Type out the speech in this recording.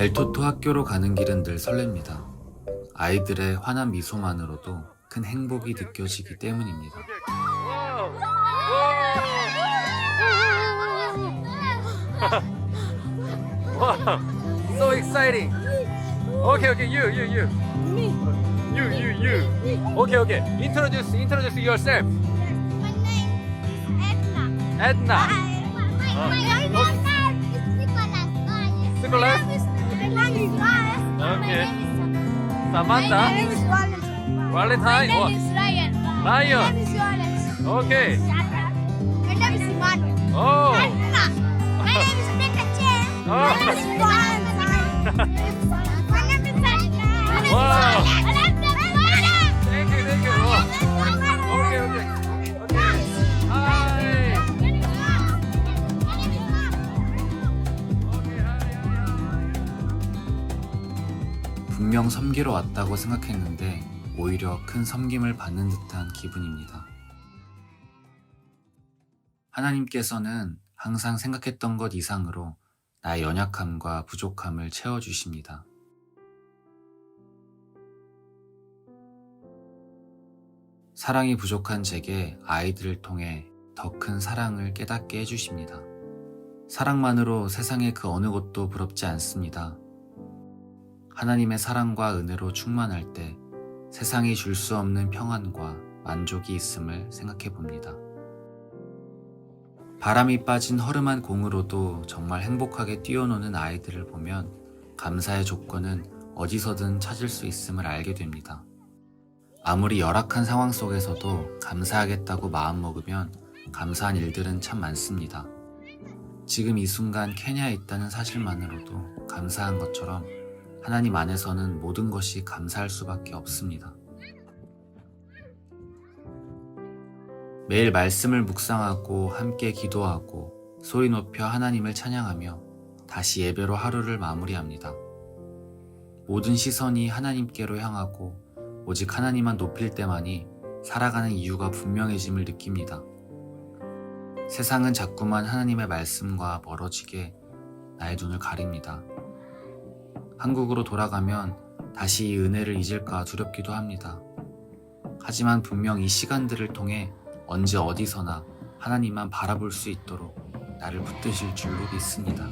델토토 학교로 가는 길은 늘 설렙니다. 아이들의 환한 미소만으로도 큰 행복이 느껴지기 때문입니다. Wow, so exciting. Okay, okay, you, you, you. Me. You, you, you. Okay, okay. Introduce, introduce yourself. My name is Edna. Edna. My Samantha. name is Wallace. Valentine. My name is Ryan. Ryan. My name is Wallace. Okay. My name is Emmanuel. Oh. My name is Becca Chen. My name is. 분명 섬기러 왔다고 생각했는데 오히려 큰 섬김을 받는 듯한 기분입니다. 하나님께서는 항상 생각했던 것 이상으로 나의 연약함과 부족함을 채워주십니다. 사랑이 부족한 제게 아이들을 통해 더 큰 사랑을 깨닫게 해주십니다. 사랑만으로 세상의 그 어느 것도 부럽지 않습니다. 하나님의 사랑과 은혜로 충만할 때 세상이 줄 수 없는 평안과 만족이 있음을 생각해 봅니다. 바람이 빠진 허름한 공으로도 정말 행복하게 뛰어노는 아이들을 보면 감사의 조건은 어디서든 찾을 수 있음을 알게 됩니다. 아무리 열악한 상황 속에서도 감사하겠다고 마음먹으면 감사한 일들은 참 많습니다. 지금 이 순간 케냐에 있다는 사실만으로도 감사한 것처럼 하나님 안에서는 모든 것이 감사할 수밖에 없습니다. 매일 말씀을 묵상하고 함께 기도하고 소리 높여 하나님을 찬양하며 다시 예배로 하루를 마무리합니다. 모든 시선이 하나님께로 향하고 오직 하나님만 높일 때만이 살아가는 이유가 분명해짐을 느낍니다. 세상은 자꾸만 하나님의 말씀과 멀어지게 나의 눈을 가립니다. 한국으로 돌아가면 다시 이 은혜를 잊을까 두렵기도 합니다. 하지만 분명 이 시간들을 통해 언제 어디서나 하나님만 바라볼 수 있도록 나를 붙드실 줄로 믿습니다.